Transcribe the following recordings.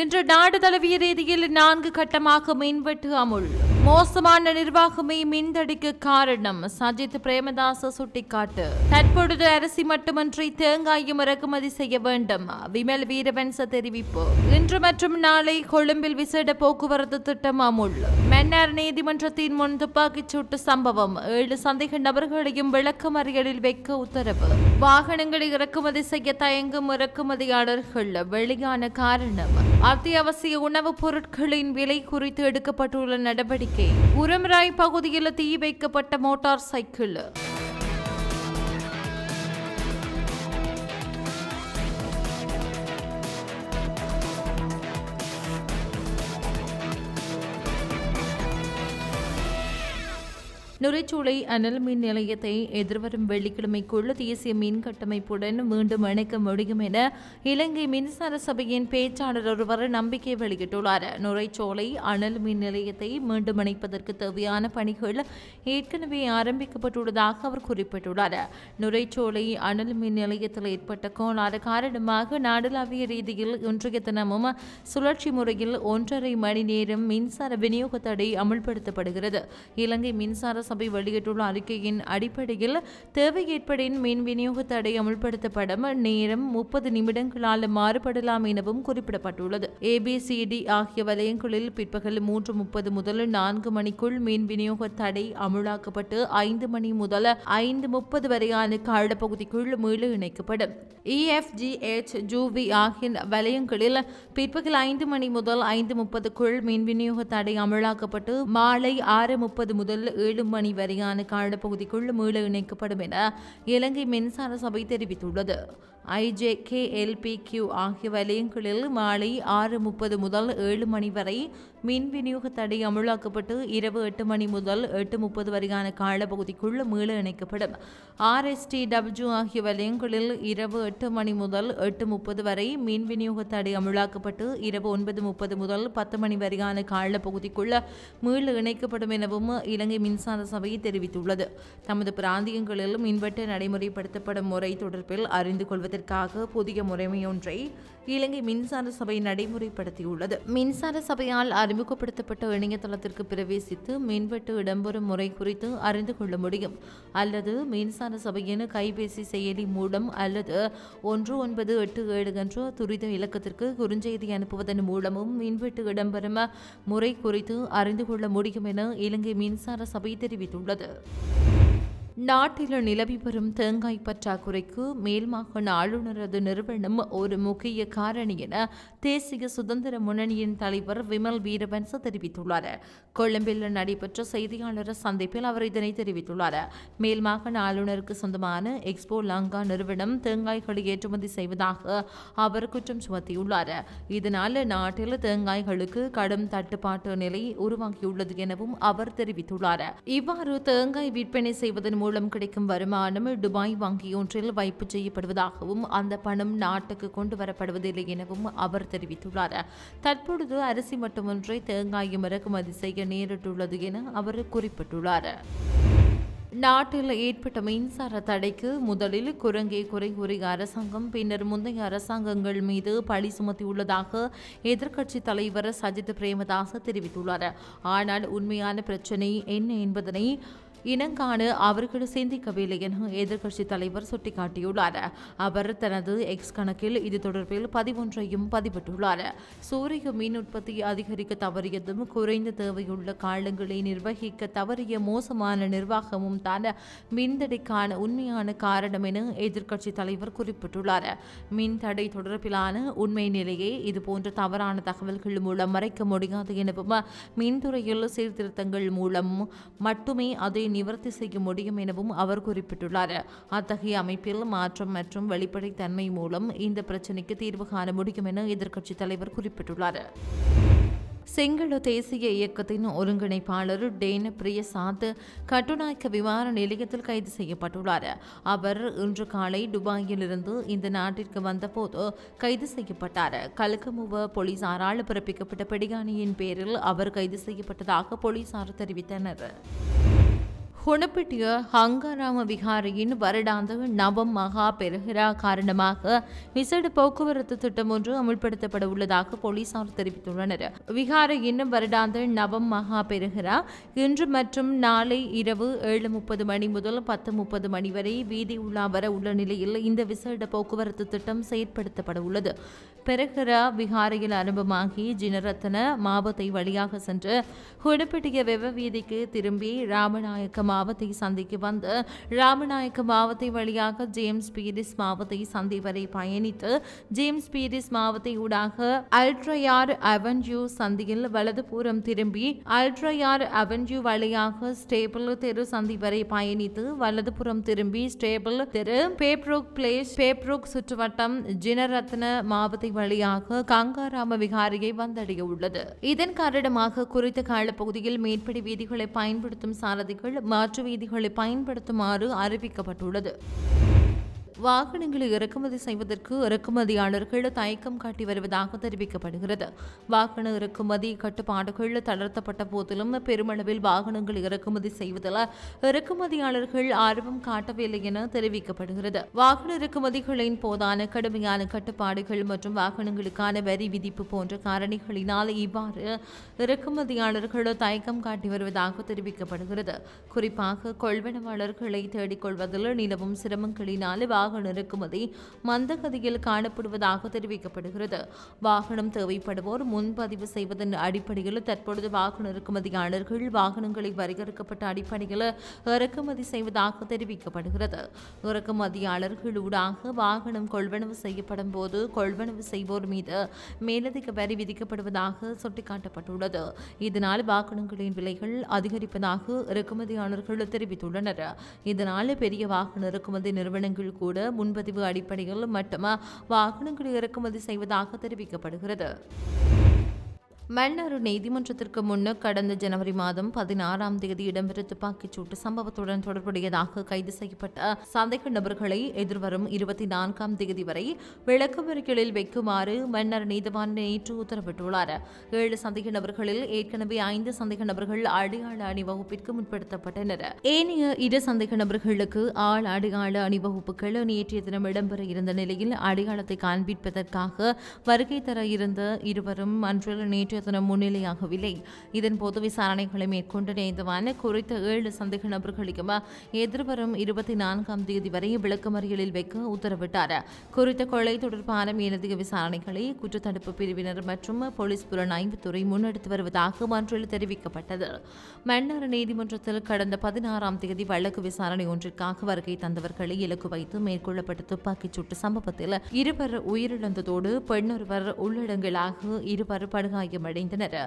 இன்று நாடு தழுவிய ரீதியில் நான்கு கட்டமாக மின்வெட்டு அமுல். மோசமான நிர்வாகமே மின்தடிக்கு காரணம். சஜித் பிரேமதாச சுட்டிக்காட்டு. தற்பொழுது அரிசி மட்டுமன்றி தேங்காயும் இறக்குமதி செய்ய வேண்டும். விமல் வீரவன்ச தெரிவிப்பு. இன்று மற்றும் நாளை கொழும்பில் விசேட போக்குவரத்து திட்டம் அமுல். மன்னார் நீதிமன்றத்தின் முன் துப்பாக்கிச் சூட்டு சம்பவம். ஏழு சந்தேக நபர்களையும் விளக்கமறியலில் வைக்க உத்தரவு. வாகனங்களை இறக்குமதி செய்ய தயங்கும் இறக்குமதியாளர்கள். வெளியான காரணம். அத்தியாவசிய உணவுப் பொருட்களின் விலை குறித்து எடுக்கப்பட்டுள்ள நடவடிக்கை எச்சரிக்கை உரமராய் பகுதியில் தீ வைக்கப்பட்ட மோட்டார் சைக்கிள். நுரைச்சூளை அனல் மின் நிலையத்தை எதிர்வரும் வெள்ளிக்கிழமைக்குள் தேசிய மின் கட்டமைப்புடன் மீண்டும் இணைக்க முடியும் என இலங்கை மின்சார சபையின் பேச்சாளர் ஒருவர் நம்பிக்கை வெளியிட்டுள்ளார். நுரைச்சோலை அனல் மின் நிலையத்தை மீண்டும் இணைப்பதற்கு தேவையான பணிகள் ஏற்கனவே ஆரம்பிக்கப்பட்டுள்ளதாக அவர் குறிப்பிட்டுள்ளார். நுரைச்சோலை அனல் மின் நிலையத்தில் ஏற்பட்ட கோளாறு காரணமாக நாடளாவிய ரீதியில் இன்றைய தினமும் சுழற்சி முறையில் ஒன்றரை மணி நேரம் மின்சார விநியோக தடை அமுல்படுத்தப்படுகிறது. இலங்கை மின்சார சபை வெளியிட்டுள்ள அறிக்கையின் அடிப்படையில் தேவை ஏற்படின் மின் விநியோக தடை அமுல்படுத்தப்படும் நேரம் முப்பது நிமிடங்களால் மாறுபடலாம் எனவும் குறிப்பிடப்பட்டுள்ளது. ஏபிசிடி ஆகிய வலயங்களில் பிற்பகல் மூன்று முப்பது முதல் நான்கு மணிக்குள் மின் விநியோக தடை அமுலாக்கப்பட்டு ஐந்து மணி முதல் ஐந்து முப்பது வரையான காலப்பகுதிக்குள் மீள இணைக்கப்படும். E, இஎஃப்ஜிஎச் ஜூவி ஆகிய வலயங்களில் பிற்பகல் ஐந்து மணி முதல் ஐந்து முப்பதுக்குள் மின் விநியோக தடை அமலாக்கப்பட்டு மாலை ஆறு முப்பது முதல் ஏழு மணி வரையான காலப்பகுதிக்குள் மீள இணைக்கப்படும் என இலங்கை மின்சார சபை தெரிவித்துள்ளது. ஐஜேகேஎல்பிக்யூ ஆகிய வலயங்களில் மாலை ஆறு முப்பது முதல் ஏழு மணி வரை மின் விநியோக தடை அமலாக்கப்பட்டு இரவு எட்டு மணி முதல் எட்டு முப்பது வரையான காலப்பகுதிக்குள் மீள இணைக்கப்படும். ஆர்எஸ்டி டபிள்யூ ஆகிய வலயங்களில் இரவு எட்டு மணி முதல் எட்டு முப்பது வரை மின் விநியோக தடை அமலாக்கப்பட்டு இரவு ஒன்பது முப்பது முதல் பத்து மணி வரையான காலப்பகுதிக்குள் மீள இணைக்கப்படும் எனவும் இலங்கை மின்சார சபை தெரிவித்துள்ளது. தமது பிராந்தியங்களில் மின்வெட்டு நடைமுறைப்படுத்தப்படும் முறை தொடர்பில் அறிந்து கொள்வது கொள்வதற்காக புதிய முறைமையொன்றை இலங்கை மின்சார சபை நடைமுறைப்படுத்தியுள்ளது. மின்சார சபையால் அறிமுகப்படுத்தப்பட்ட இணையதளத்திற்கு பிரவேசித்து மின்வெட்டு இடம்பெறும் முறை குறித்து அறிந்து கொள்ள முடியும். அல்லது மின்சார சபையின் கைபேசி செயலி மூலம் அல்லது ஒன்று ஒன்பது எட்டு ஏழு என்ற துரித இலக்கத்திற்கு குறுஞ்செய்தி அனுப்புவதன் மூலமும் மின்வெட்டு இடம்பெறும் முறை குறித்து அறிந்து கொள்ள முடியும் என இலங்கை மின்சார சபை தெரிவித்துள்ளது. நாட்டில் நிலவி வரும் தேங்காய் பற்றாக்குறைக்கு மேல்மாகாண ஆளுநரது நிறுவனம் ஒரு முக்கிய காரணி என தேசிய சுதந்திர முன்னணியின் தலைவர் விமல் வீரவன்ச தெரிவித்துள்ளார். கொழும்பில் நடைபெற்ற செய்தியாளர் சந்திப்பில் அவர் இதனை தெரிவித்துள்ளார். மேல்மாகாண ஆளுநருக்கு சொந்தமான எக்ஸ்போ லங்கா நிறுவனம் தேங்காய்களை ஏற்றுமதி செய்வதாக அவர் குற்றம் சுமத்தியுள்ளார். இதனால் நாட்டில் தேங்காய்களுக்கு கடும் தட்டுப்பாட்டு நிலை உருவாகியுள்ளது எனவும் அவர் தெரிவித்துள்ளார். இவ்வாறு தேங்காய் விற்பனை செய்வதன் மூலம் கிடைக்கும் வருமானம் துபாய் வங்கியொன்றில் வைப்பு செய்யப்படுவதாகவும் அந்த பணம் நாட்டுக்கு கொண்டு வரப்படுவதில்லை எனவும் அவர் தெரிவித்துள்ளார். தற்பொழுது அரிசி மட்டுமன்றி தேங்காயும் இறக்குமதி செய்ய நேரிட்டுள்ளது என அவர் குறிப்பிட்டுள்ளார். நாட்டில் ஏற்பட்ட மின்சார தடைக்கு முதலில் குரங்கே குறை கூறிய அரசாங்கம் பின்னர் முந்தைய அரசாங்கங்கள் மீது பழி சுமத்தியுள்ளதாக எதிர்க்கட்சி தலைவர் சஜித் பிரேமதாஸ் தெரிவித்துள்ளார். ஆனால் உண்மையான பிரச்சினை என்ன என்பதனை இனங்காண அவர்கள் சிந்திக்கவில்லை என எதிர்க்கட்சித் தலைவர் சுட்டிக்காட்டியுள்ளார். அவர் தனது எக்ஸ் கணக்கில் இது தொடர்பில் பதிவொன்றையும் பதிவிட்டுள்ளார். சூரிய மின் உற்பத்தி அதிகரிக்க தவறியதும் குறைந்த தேவையுள்ள காலங்களை நிர்வகிக்க தவறிய மோசமான நிர்வாகமும் தான் மின்தடைக்கான உண்மையான காரணம் என எதிர்க்கட்சித் தலைவர் குறிப்பிட்டுள்ளார். மின் தடை தொடர்பிலான உண்மை நிலையை இதுபோன்ற தவறான தகவல்கள் மூலம் மறைக்க முடியாது எனவும் மின்துறையில் சீர்திருத்தங்கள் மூலம் மட்டுமே அதை நிவர்த்தி செய்ய முடியும் எனவும் அவர் குறிப்பிட்டுள்ளார். அத்தகைய அமைப்பில் மாற்றம் மற்றும் வெளிப்படைத்தன்மை மூலம் இந்த பிரச்சினைக்கு தீர்வு காண முடியும் என எதிர்க்கட்சித் தலைவர் குறிப்பிட்டுள்ளார். சிங்கள தேசிய இயக்கத்தின் ஒருங்கிணைப்பாளர் டேன பிரியசாத் கட்டுநாயக்க விமான நிலையத்தில் கைது செய்யப்பட்டுள்ளார். அவர் இன்று காலை துபாயிலிருந்து இந்த நாட்டிற்கு வந்தபோது கைது செய்யப்பட்டார். கலக்கமுவ போலீசாரால் பிறப்பிக்கப்பட்ட பிடிகாணியின் பேரில் அவர் கைது செய்யப்பட்டதாக போலீசார் தெரிவித்தனர். குணப்பட்டிய ஹங்காராம விகாரியின் வருடாந்த நவம் மகா பெருகிரா காரணமாக விசேட போக்குவரத்து திட்டம் ஒன்று அமுல்படுத்தப்பட உள்ளதாக போலீசார் தெரிவித்துள்ளனர். விகாரையின் வருடாந்த நவம் மகா பெருகிரா இன்று மற்றும் நாளை இரவு ஏழு முப்பது மணி முதல் பத்து முப்பது மணி வரை வீதி உலா வர உள்ள நிலையில் இந்த விசேட போக்குவரத்து திட்டம் செயற்படுத்தப்பட உள்ளது. பெருகிரா விகாரையில் ஆரம்பமாகி ஜினரத்ன மாபத்தை வழியாக சென்று குணப்பட்டிய வெவ வீதிக்கு திரும்பி ராமநாயக்கமாக மாவத்தை சந்திக்கு வந்து ராமநாயக்க மாவத்தை வழியாக ஜேம்ஸ் பீரிஸ் மாவத்தை சந்தி வரை பயணித்து ஜேம்ஸ் பீரிஸ் மாவத்தை ஊடாக அல்ட்ரயார் அவென்யூ சந்தியில் வலதுபுறம் திரும்பி அல்ட்ரயார் அவென்யூ வழியாக ஸ்டேபிள் தெரு சந்தி வரை பயணித்து வலதுபுறம் திரும்பி ஸ்டேபிள் தெரு பேப்ரோக் பிளேஸ் பேப்ரோக் சுற்றுவட்டம் ஜினரத்ன மாவத்தை வழியாக கங்காராம விகாரியை வந்தடைய உள்ளது இதன் காரணமாக குறித்த காலப்பகுதியில் மேற்படி வீதிகளை பயன்படுத்தும் சாரதிகள் மாற்று வீதிகளை பயன்படுத்துமாறு அறிவிக்கப்பட்டுள்ளது. வாகனங்களை இறக்குமதி செய்வதற்கு இறக்குமதியாளர்கள் தயக்கம் காட்டி வருவதாக தெரிவிக்கப்படுகிறது. வாகன இறக்குமதி கட்டுப்பாடுகள் தளர்த்தப்பட்ட போதிலும் பெருமளவில் வாகனங்கள் இறக்குமதி செய்வதில் இறக்குமதியாளர்கள் ஆர்வம் காட்டவில்லை என தெரிவிக்கப்படுகிறது. வாகன இறக்குமதிகளின் போதான கடுமையான கட்டுப்பாடுகள் மற்றும் வாகனங்களுக்கான வரி விதிப்பு போன்ற காரணிகளினால் இவ்வாறு இறக்குமதியாளர்கள் தயக்கம் காட்டி வருவதாக தெரிவிக்கப்படுகிறது. குறிப்பாக கொள்வனவாளர்களை தேடிக்கொள்வதில் நிலவும் சிரமங்களினால் வாகன இறக்குமதி மந்தகதியில் காணப்படுவதாக தெரிவிக்கப்படுகிறது. வாகனம் தேவைப்படுவோர் முன்பதிவு செய்வதன் அடிப்படையில் தற்பொழுது வாகன இறக்குமதியாளர்கள் வாகனங்களை வரையறுக்கப்பட்ட அடிப்படையில் இறக்குமதி செய்வதாக தெரிவிக்கப்படுகிறது. இறக்குமதியாளர்களூடாக வாகனம் கொள்வனவு செய்யப்படும் போது கொள்வனவு செய்வோர் மீது மேலதிக வரி விதிக்கப்படுவதாக சுட்டிக்காட்டப்பட்டுள்ளது. இதனால் வாகனங்களின் விலைகள் அதிகரிப்பதாக இறக்குமதியாளர்கள் தெரிவித்துள்ளனர். இதனால் பெரிய வாகன இறக்குமதி நிறுவனங்கள் கூட முன்பதிவு அடிப்படையில் மட்டும் வாகனங்கள் இறக்குமதி செய்வதாக தெரிவிக்கப்படுகிறது. மன்னார் நீதிமன்றத்திற்கு முன்னர் கடந்த ஜனவரி மாதம் பதினாறாம் தேதி இடம்பெற்ற துப்பாக்கிச் சூட்டு சம்பவத்துடன் தொடர்புடையதாக கைது செய்யப்பட்ட சந்தேக நபர்களை எதிர்வரும் இருபத்தி நான்காம் தேதி வரை விளக்கமறிகளில் வைக்குமாறு மன்னர் நீதிவான் நேற்று உத்தரவிட்டுள்ளார். ஏழு சந்தேக நபர்களில் ஏற்கனவே ஐந்து சந்தேக நபர்கள் அடையாள அணிவகுப்பிற்கு முற்படுத்தப்பட்டனர். ஏனைய இரு சந்தேக நபர்களுக்கு ஆள் அடையாள அணிவகுப்புகள் நேற்றைய தினம் இடம்பெற இருந்த நிலையில் அடையாளத்தை காண்பிப்பதற்காக வருகை தர இருந்த இருவரும் அன்று நேற்று நேற்றைய தினம் முன்னிலையாகவில்லை இதன்போது விசாரணைகளை மேற்கொண்டு நீதிவான் குறித்த ஏழு சந்தேக நபர்களுக்கும் எதிர்வரும் இருபத்தி நான்காம் தேதி வரை விளக்கமறியலில் வைக்க உத்தரவிட்டார். குறித்த கொலை தொடர்பான மேலதிக விசாரணைகளை குற்றத்தடுப்பு பிரிவினர் மற்றும் போலீஸ் புலனாய்வுத்துறை முன்னெடுத்து வருவதாக மன்றில் தெரிவிக்கப்பட்டது. மன்னார் நீதிமன்றத்தில் கடந்த பதினாறாம் தேதி வழக்கு விசாரணை ஒன்றிற்காக வருகை தந்தவர்களை இலக்கு வைத்து மேற்கொள்ளப்பட்ட துப்பாக்கிச் சூட்டு சம்பவத்தில் இருவர் உயிரிழந்ததோடு பெண்ணொருவர் உள்ளடங்கலாக இருவர் படுகாயம் சேதமடைந்தனர்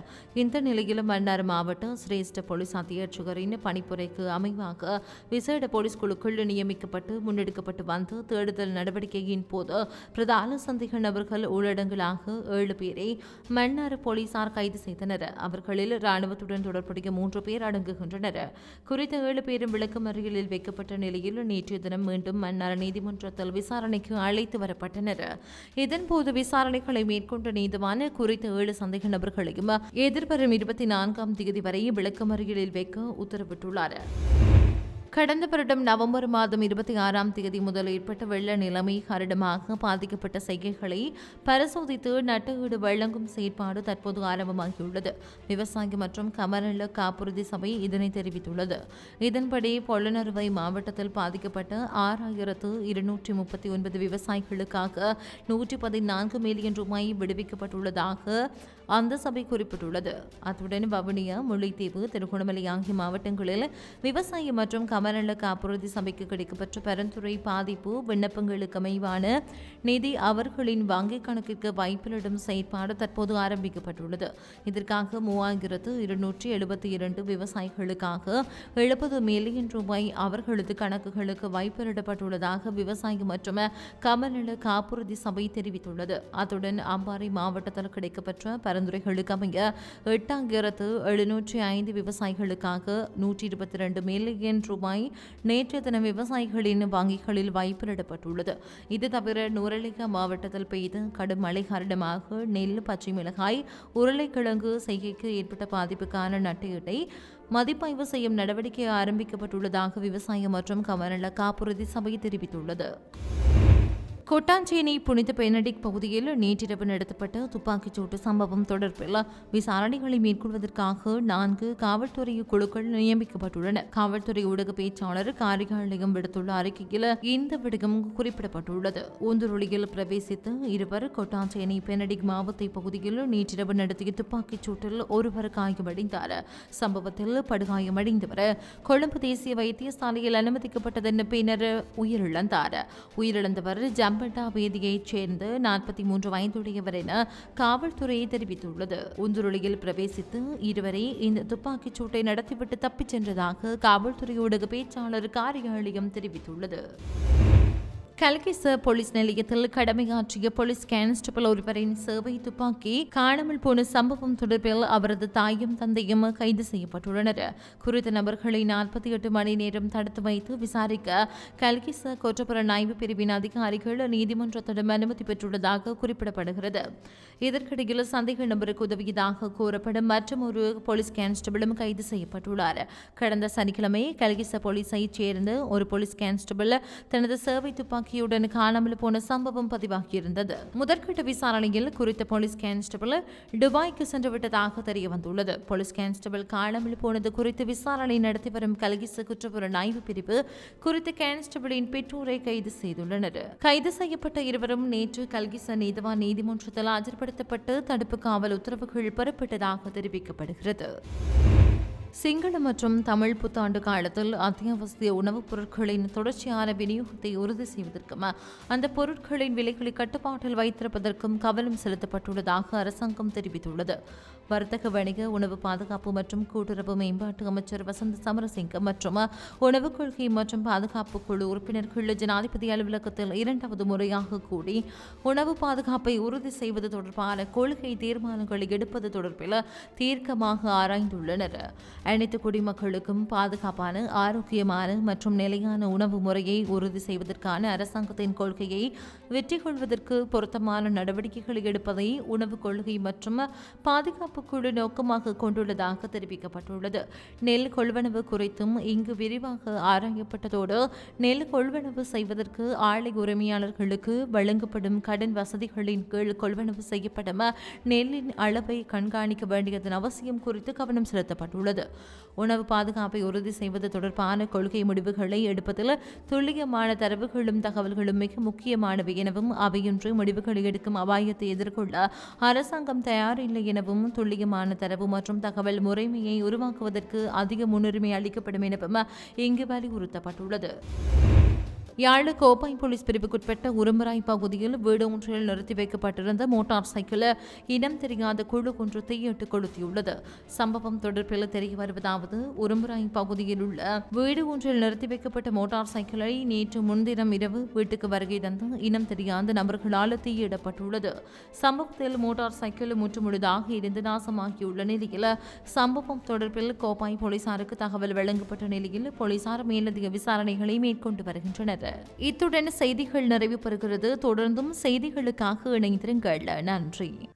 இந்த நிலையில் மன்னார் மாவட்ட சிரேஷ்ட போலீஸ் அத்தியட்சகரின் பணிப்புரைக்கு அமைவாக விசேட போலீஸ் குழுக்கள் நியமிக்கப்பட்டு முன்னெடுக்கப்பட்டு வந்த தேடுதல் நடவடிக்கையின் போது பிரதான சந்தேக நபர்கள் உள்ளடங்கலாக ஏழு பேரை மன்னார் போலீசார் கைது செய்தனர். அவர்களில் ராணுவத்துடன் தொடர்புடைய மூன்று பேர் அடங்குகின்றனர். குறித்த ஏழு பேரும் விளக்கமறியலில் வைக்கப்பட்ட நிலையில் நேற்றைய தினம் மீண்டும் மன்னார் நீதிமன்றத்தில் விசாரணைக்கு அழைத்து வரப்பட்டனர். இதன்போது விசாரணைகளை மேற்கொண்ட நீதிவான் குறித்த ஏழு சந்தேக அவர்களையும் எதிர்வரும் இருபத்தி நான்காம் தேதி வரை விளக்கமறியலில் வைக்க உத்தரவிட்டுள்ளார். கடந்த வருடம் நவம்பர் மாதம் இருபத்தி ஆறாம் தேதி முதல் ஏற்பட்ட வெள்ள நிலைமை காரணமாக பாதிக்கப்பட்ட செய்கைகளை பரிசோதித்து நட்டஈடு வழங்கும் செயற்பாடு தற்போது ஆரம்பமாகியுள்ளது. விவசாயி மற்றும் கமநல காப்புறுதி சபை இதனை தெரிவித்துள்ளது. இதன்படி பொள்ளனறுவை மாவட்டத்தில் பாதிக்கப்பட்ட ஆறாயிரத்து இருநூற்றி முப்பத்தி ஒன்பது விவசாயிகளுக்காக நூற்றி பதினான்கு மில்லியன் ரூபாய் விடுவிக்கப்பட்டுள்ளதாக அந்த சபை குறிப்பிட்டுள்ளது. அத்துடன் வவுனியா முல்லைத்தீவு திருகோணமலை ஆகிய மாவட்டங்களில் விவசாய மற்றும் சமநல காப்புறுதி சபைக்கு கிடைக்கப்பட்ட பரந்துரை பாதிப்பு விண்ணப்பங்களுக்கு அமைவான நிதி அவர்களின் வங்கிக் கணக்கிற்கு வைப்பிலிடும் செயற்பாடு தற்போது ஆரம்பிக்கப்பட்டுள்ளது. இதற்காக மூவாயிரத்து இருநூற்றி எழுபத்தி இரண்டு விவசாயிகளுக்காக எழுபது மில்லியன் ரூபாய் அவர்களது கணக்குகளுக்கு வைப்பிலிடப்பட்டுள்ளதாக விவசாய மற்றும் கமநல காப்புறுதி சபை தெரிவித்துள்ளது. அத்துடன் அம்பாறை மாவட்டத்தில் கிடைக்கப்பெற்ற பரிந்துரைகளுக்கு அமைய எட்டாயிரத்து எழுநூற்றி ஐந்து விவசாயிகளுக்காக நூற்றி இருபத்தி ரெண்டு மில்லியன் ரூபாய் நேற்று தினம் விவசாயிகளின் வங்கிகளில் வைப்பிலிடப்பட்டுள்ளது இது தவிர நுரலிக மாவட்டத்தில் பெய்த கடும் மழை காரணமாக நெல் பச்சை மிளகாய் உருளைக்கிழங்கு செய்கைக்கு ஏற்பட்ட பாதிப்புக்கான நட்டையீட்டை மதிப்பாய்வு செய்யும் நடவடிக்கை ஆரம்பிக்கப்பட்டுள்ளதாக விவசாய மற்றும் கமநல காப்புறுதி சபை தெரிவித்துள்ளது. கொட்டாஞ்சேனி புனித பெனடிக் பகுதியில் நேற்றிரவு நடத்தப்பட்ட துப்பாக்கிச் சூட்டு சம்பவம் தொடர்பில் விசாரணைகளை மேற்கொள்வதற்காக நான்கு காவல்துறை குழுக்கள் நியமிக்கப்பட்டுள்ளன. காவல்துறை ஊடக பேச்சாளர் காரியாலயம் விடுத்துள்ள அறிக்கையில் இந்த விடயம் குறிப்பிடப்பட்டுள்ளது. ஊந்துருளியில் பிரவேசித்து இருவர் கொட்டாஞ்சேனி பெனடிக் மாவட்ட பகுதியில் நேற்றிரவு நடத்திய துப்பாக்கிச் சூட்டில் ஒருவர் காயமடைந்தார். சம்பவத்தில் படுகாயமடைந்தவர் கொழும்பு தேசிய வைத்தியசாலையில் அனுமதிக்கப்பட்டதன் பின்னர் உயிரிழந்தார். உயிரிழந்தவர் ஜம் ஜம்பட்டா வேதியைச் சேர்ந்த நாற்பத்தி மூன்று வயதுடையவர் என காவல்துறை தெரிவித்துள்ளது. உந்துருளியில் பிரவேசித்து இருவரை இந்த துப்பாக்கிச் சூட்டை நடத்திவிட்டு தப்பிச் சென்றதாக காவல்துறை ஊடக பேச்சாளர் காரியாலயம் தெரிவித்துள்ளது. கல்கிச போலீஸ் நிலையத்தில் கடமையாற்றிய போலீஸ் கான்ஸ்டபிள் ஒருவரின் சேவை துப்பாக்கி காணாமல் போன சம்பவம் தொடர்பில் அவரது தாயும் தந்தையும் கைது செய்யப்பட்டுள்ளனர். குறித்த நபர்களை நாற்பத்தி எட்டு மணி நேரம் தடுத்து வைத்து விசாரிக்க கல்கிச கோற்றப்புற ஆய்வு பிரிவின் அதிகாரிகள் நீதிமன்றத்திடம் அனுமதி பெற்றுள்ளதாக குறிப்பிடப்படுகிறது. இதற்கிடையில் சந்தேக நபருக்கு உதவியதாக கூறப்படும் மற்றும் ஒரு போலீஸ் கான்ஸ்டபிளும் கைது செய்யப்பட்டுள்ளார். கடந்த சனிக்கிழமை கல்கிச போலீஸைச் சேர்ந்த ஒரு போலீஸ் கான்ஸ்டபிள் தனது சேவை துப்பாக்கி துப்பாக்கியுடன் காணாமல் போன சம்பவம் பதிவாகியிருந்தது. முதற்கட்ட விசாரணையில் குறித்த போலீஸ் கான்ஸ்டபிள் துபாய்க்கு சென்று விட்டதாக தெரிய வந்துள்ளது போலீஸ் கான்ஸ்டபிள் காணாமல் போனது குறித்து விசாரணை நடத்தி வரும் கல்கிச குற்றப்புலன் ஆய்வு பிரிவு குறித்த கான்ஸ்டபிளின் பெற்றோரை கைது செய்துள்ளனர். கைது செய்யப்பட்ட இருவரும் நேற்று கல்கிச நீதவான் நீதிமன்றத்தில் ஆஜர்படுத்தப்பட்டு தடுப்பு காவல் உத்தரவுகள் பெறப்பட்டதாக தெரிவிக்கப்படுகிறது. சிங்கள மற்றும் தமிழ் புத்தாண்டு காலத்தில் அத்தியாவசிய உணவுப் பொருட்களின் தொடர்ச்சியான விநியோகத்தை உறுதி செய்வதற்கும் அந்த பொருட்களின் விலைகளை கட்டுப்பாட்டில் வைத்திருப்பதற்கும் கவனம் செலுத்தப்பட்டுள்ளதாக அரசாங்கம் தெரிவித்துள்ளது. வர்த்தக வணிக உணவு பாதுகாப்பு மற்றும் கூட்டுறவு மேம்பாட்டு அமைச்சர் வசந்த் சமரசிங்க மற்றும் உணவுக் கொள்கை மற்றும் பாதுகாப்பு குழு உறுப்பினர்கள் ஜனாதிபதி அலுவலகத்தில் இரண்டாவது முறையாக கூடி உணவு பாதுகாப்பை உறுதி செய்வது தொடர்பான கொள்கை தீர்மானங்களை எடுப்பது தொடர்பில் தீர்க்கமாக ஆராய்ந்துள்ளனர். அனைத்து குடிமக்களுக்கும் பாதுகாப்பான ஆரோக்கியமான மற்றும் நிலையான உணவு முறையை உறுதி செய்வதற்கான அரசாங்கத்தின் கொள்கையை வெற்றி கொள்வதற்கு பொருத்தமான நடவடிக்கைகளை எடுப்பதை உணவு கொள்கை மற்றும் பாதுகாப்பு குழு நோக்கமாக கொண்டுள்ளதாக தெரிவிக்கப்பட்டுள்ளது. நெல் கொள்வனவு குறித்தும் இங்கு விரிவாக ஆராயப்பட்டதோடு நெல் கொள்வனவு செய்வதற்கு ஆலை உரிமையாளர்களுக்கு வழங்கப்படும் கடன் வசதிகளின் கீழ் கொள்வனவு செய்யப்படும் நெல்லின் அளவை கண்காணிக்க வேண்டியதன் அவசியம் குறித்து கவனம் செலுத்தப்பட்டுள்ளது. உணவு பாதுகாப்பை உறுதி செய்வது தொடர்பான கொள்கை முடிவுகளை எடுப்பதில் துல்லியமான தரவுகளும் தகவல்களும் மிக முக்கியமானவை எனவும் அவையின்றி முடிவுகளை எடுக்கும் அபாயத்தை எதிர்கொள்ள அரசாங்கம் தயாரில்லை எனவும் துல்லியமான தரவு மற்றும் தகவல் முறைமையை உருவாக்குவதற்கு அதிக முன்னுரிமை அளிக்கப்படும் எனவும் இங்கு வலியுறுத்தப்பட்டுள்ளது. யாழ் கோப்பாய் போலீஸ் பிரிவுக்குட்பட்ட உருமராய் பகுதியில் வீடு ஒன்றில் நிறுத்தி வைக்கப்பட்டிருந்த மோட்டார் சைக்கிளை இனம் தெரியாத குழு ஒன்று தீயிட்டு கொளுத்தியுள்ளது. சம்பவம் தொடர்பில் தெரிய வருவதாவது உருமராய் பகுதியில் உள்ள வீடு ஒன்றில் நிறுத்தி வைக்கப்பட்ட மோட்டார் சைக்கிளை நேற்று முன்தினம் இரவு வீட்டுக்கு வருகை தந்து இனம் தெரியாத நபர்களால் தீயிடப்பட்டுள்ளது. சம்பவத்தில் மோட்டார் சைக்கிள் முற்றுமுழுதாக இருந்து நாசமாகியுள்ள நிலையில் சம்பவம் தொடர்பில் கோப்பாய் போலீசாருக்கு தகவல் வழங்கப்பட்ட நிலையில் போலீசார் மேலதிக விசாரணைகளை மேற்கொண்டு வருகின்றனர். இத்துடன் செய்திகள் நிறைவு பெறுகிறது தொடர்ந்தும் செய்திகளுக்காக இணைந்திருங்கள். நன்றி.